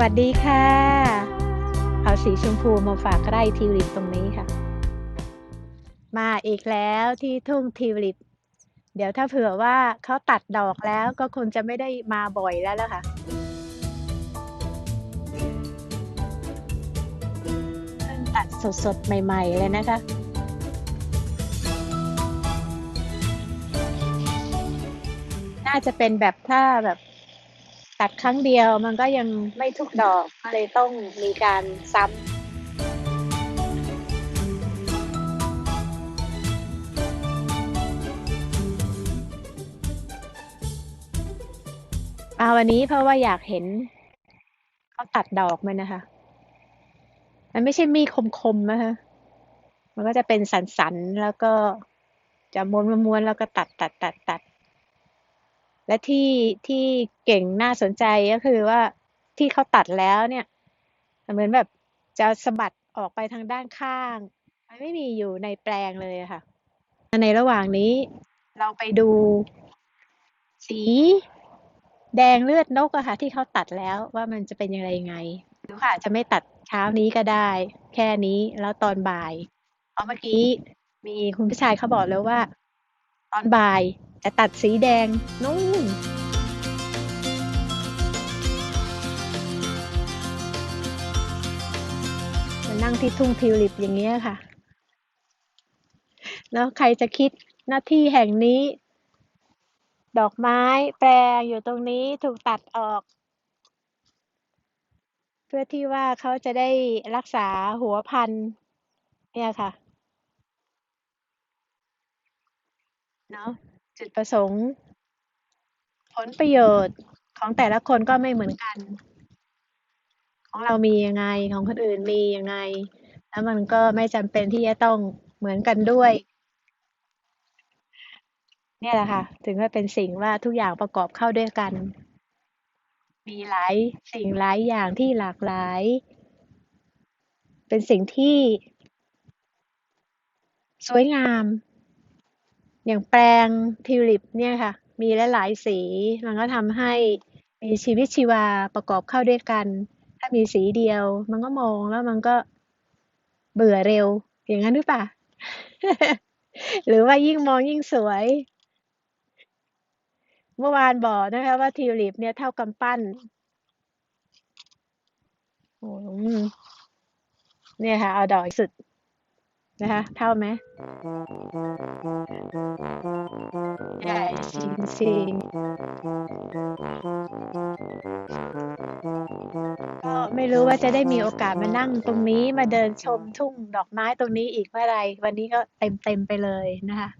สวัสดีค่ะ เอาสีชมพูมาฝากไร่ทิวลิปตรงนี้ค่ะ มาอีกแล้วที่ทุ่งทิวลิป เดี๋ยวถ้าเผื่อว่าเขาตัดดอกแล้วก็คงจะไม่ได้มาบ่อยแล้วล่ะค่ะเพิ่งตัดสดๆ ใหม่ๆ เลยนะคะน่าจะเป็นแบบถ้าแบบ ตัดครั้งเดียวมันก็ยังไม่ทุกดอกก็เลยต้องมีการซ้ำมาวันนี้เพราะว่าอยากเห็นเขาตัดดอกมันนะคะ มันไม่ใช่มีดคมๆนะคะมันก็จะเป็นสันๆแล้วก็จะม้วนๆแล้วก็ตัดตัดตัดตัด และที่ที่เก่งน่าสนใจก็คือว่าที่เขาตัดแล้วเนี่ย เหมือนแบบจะสะบัดออกไปทางด้านข้างมันไม่มีอยู่ในแปลงเลยค่ะ ในระหว่างนี้เราไปดูสีแดงเลือดนกอะค่ะ ที่เขาตัดแล้วว่ามันจะเป็นยังไงยังไงหรือค่ะจะไม่ตัดเช้านี้ก็ได้ แค่นี้แล้วตอนบ่ายเพราะเมื่อกี้มีคุณผู้ชายเขาบอกแล้วว่า ตอนบ่าย จะตัดสีแดงนู่นมานั่งที่ทุ่งทิวลิปอย่างเงี้ยค่ะ แล้วใครจะคิดหน้าที่แห่งนี้ ดอกไม้แปลงอยู่ตรงนี้ถูกตัดออก เพื่อที่ว่าเขาจะได้รักษาหัวพันธุ์เนี่ยค่ะ เนาะ จุดประสงค์ ผลประโยชน์ของแต่ละคนก็ไม่เหมือนกัน ของเรามียังไงของคนอื่นมียังไง แล้วมันก็ไม่จำเป็นที่จะต้องเหมือนกันด้วย เนี่ยแหละค่ะ ถึงว่าเป็นสิ่งว่าทุกอย่างประกอบเข้าด้วยกัน มีหลายสิ่งหลายอย่างที่หลากหลาย เป็นสิ่งที่ สวยงาม อย่างแปลงทิวลิปเนี่ยค่ะ มีหลายๆสีมันก็ทำให้มีชีวิตชีวาประกอบเข้าด้วยกัน ถ้ามีสีเดียว มันก็มองแล้วมันก็เบื่อเร็ว อย่างนั้นหรือเปล่า หรือว่ายิ่งมองยิ่งสวย เมื่อวานบอกนะคะว่าทิวลิปเนี่ยเท่ากำปั้นโอ้โหเนี่ยค่ะ เอาดอกสุด นะคะเท่าไหมใหญ่จริงๆก็ไม่รู้ว่าจะได้มีโอกาสมานั่งตรงนี้มาเดินชมทุ่งดอกไม้ตรงนี้อีกเมื่อไหรวันนี้ก็เต็มเต็มไปเลยนะคะ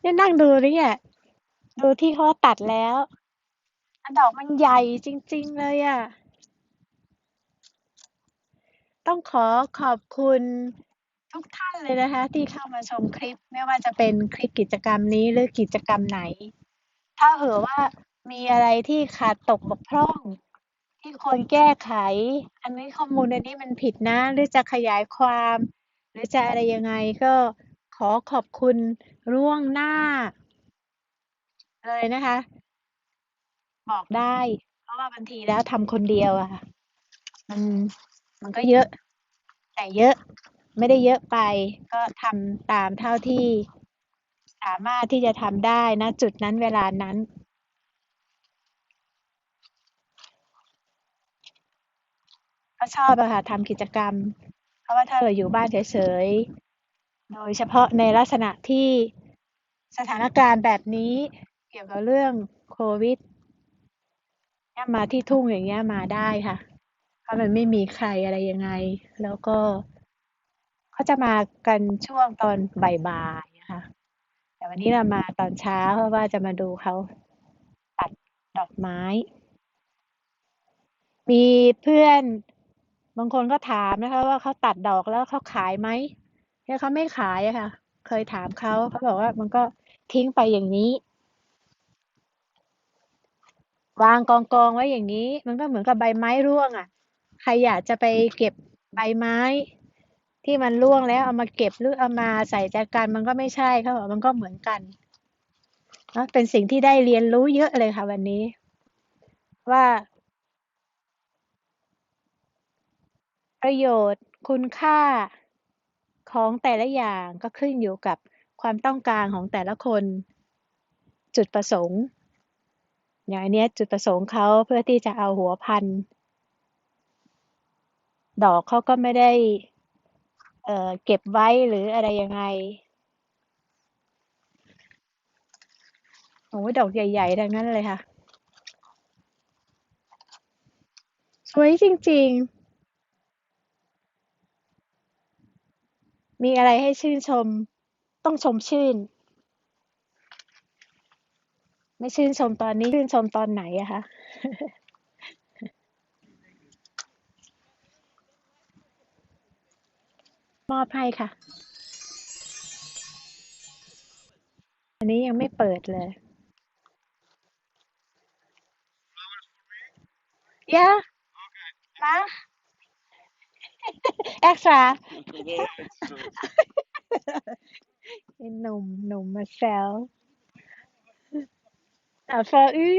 เนี่ยนั่งดูนี่อะดูที่เขาตัดแล้วอันดอกมันใหญ่จริง ๆ เลยอะ ต้องขอขอบคุณ ทุกท่านเลยนะคะ ที่เข้ามาชมคลิปไม่ว่าจะเป็นคลิปกิจกรรมนี้หรือกิจกรรมไหน ถ้าเผื่อว่ามีอะไรที่ขาดตกบกพร่อง ที่ควรแก้ไข อันนี้ข้อมูลอันนี้มันผิดนะ หรือจะขยายความ หรือจะอะไรยังไงก็ขอขอบคุณล่วงหน้า เลยนะคะ บอกได้ เพราะว่าบางทีแล้วทำคนเดียวอะ่ะมันมันก็เยอะ แต่เยอะ ไม่ได้เยอะไป ก็ทำตามเท่าที่สามารถที่จะทำได้นะจุดนั้นเวลานั้นก็ชอบอะค่ะทำกิจกรรม เพราะว่าถ้าเราอยู่บ้านเฉยๆ โดยเฉพาะในลักษณะที่สถานการณ์แบบนี้เกี่ยวกับเรื่องโควิดมาที่ทุ่งอย่างเงี้ยมาได้ค่ะ เพราะมันไม่มีใครอะไรยังไง แล้วก็ เขาจะมากันช่วงตอนบ่ายๆนะคะแต่วันนี้เรามาตอนเช้าเพราะว่าจะมาดูเขาตัดดอกไม้ มีเพื่อนบางคนก็ถามนะคะ ว่าเขาตัดดอกแล้วเขาขายไหมเนี่ยเขาไม่ขายอะค่ะ เคยถามเขาเขาบอกว่ามันก็ทิ้งไปอย่างนี้ วางกองกองไว้อย่างนี้ มันก็เหมือนกับใบไม้ร่วงอะใครอยากจะไปเก็บใบไม้ ที่มันร่วงแล้วเอามาเก็บหรือเอามาใส่จัดการมันก็ไม่ใช่เขาบอกมันก็เหมือนกันนะเป็นสิ่งที่ได้เรียนรู้เยอะเลยค่ะวันนี้ ว่า ประโยชน์คุณค่าของแต่ละอย่างก็ขึ้นอยู่กับความต้องการของแต่ละคน จุดประสงค์ อย่างอันเนี้ยจุดประสงค์เขาเพื่อที่จะเอาหัวพัน ดอกเขาก็ไม่ได้ เอ่อเก็บไว้หรืออะไรยังไงโอ้โฮดอกใหญ่ๆทั้งนั้นเลยค่ะ สวยจริง ๆ มีอะไรให้ชื่นชม ต้องชมชื่น ไม่ชื่นชมตอนนี้ ชื่นชมตอนไหนอะคะ? มอบให้ค่ะ อันนี้ยังไม่เปิดเลย Yeah. Hả? Extra. ไอ้หนุ่มหนุ่มมาแซว À, for U.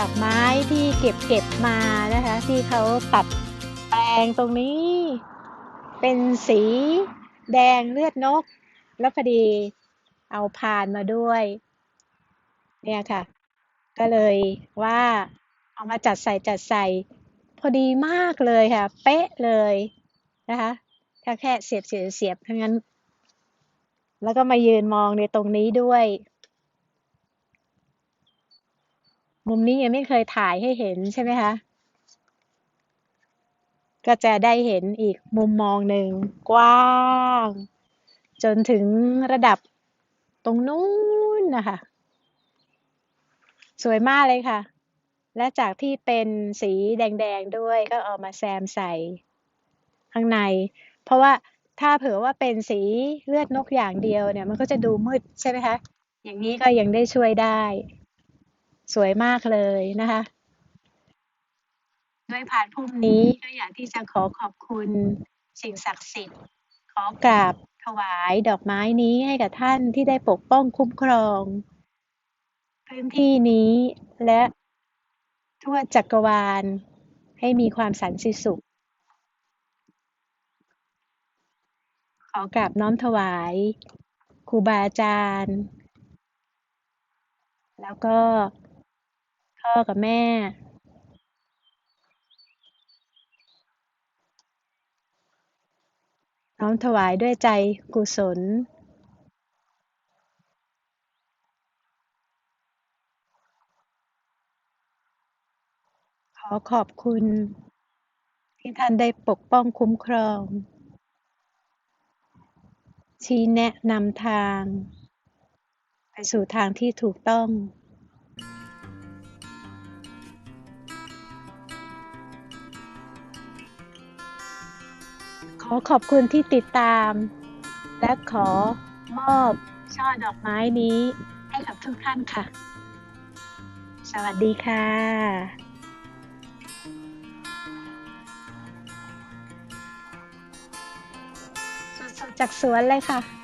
ดอกไม้ที่เก็บๆมานะคะ ที่เขาตัดแปลงตรงนี้ เป็นสีแดงเลือดนก แล้วพอดีเอาพานมาด้วย เนี่ยค่ะ ก็เลยว่าเอามาจัดใส่ๆพอดีมากเลยค่ะ เป๊ะเลยนะคะถ้าแค่เสียบๆๆเท่านั้น แล้วก็มายืนมองในตรงนี้ด้วย มุมนี้ยังไม่เคยถ่ายให้เห็นใช่ไหมคะ?ก็จะได้เห็นอีกมุมมองหนึ่งกว้าง จนถึงระดับตรงนู้นนะคะ สวยมากเลยค่ะ และจากที่เป็นสีแดงๆด้วยก็เอามาแซมใส่ข้างใน เพราะว่าถ้าเผื่อว่าเป็นสีเลือดนกอย่างเดียวเนี่ย มันก็จะดูมืดใช่ไหมคะ?อย่างนี้ก็ยังได้ช่วยได้ สวยมากเลยนะคะด้วยพานพุ่มนี้ก็อยากที่จะขอขอบคุณสิ่งศักดิ์สิทธิ์ ขอกราบถวายดอกไม้นี้ให้กับท่านที่ได้ปกป้องคุ้มครอง พื้นที่นี้และทั่วจักรวาล ให้มีความสันติสุข ขอกราบน้อมถวายครูบาอาจารย์ แล้วก็ พ่อกับแม่ น้อมถวายด้วยใจกุศล ขอขอบคุณ ที่ท่านได้ปกป้องคุ้มครอง ชี้แนะนำทาง ไปสู่ทางที่ถูกต้อง อขอบคุณที่ติดตาม และขอมอบช่อดอกไม้นี้ให้กับทุกท่านค่ะ สวัสดีค่ะสดๆจากสวนเลยค่ะ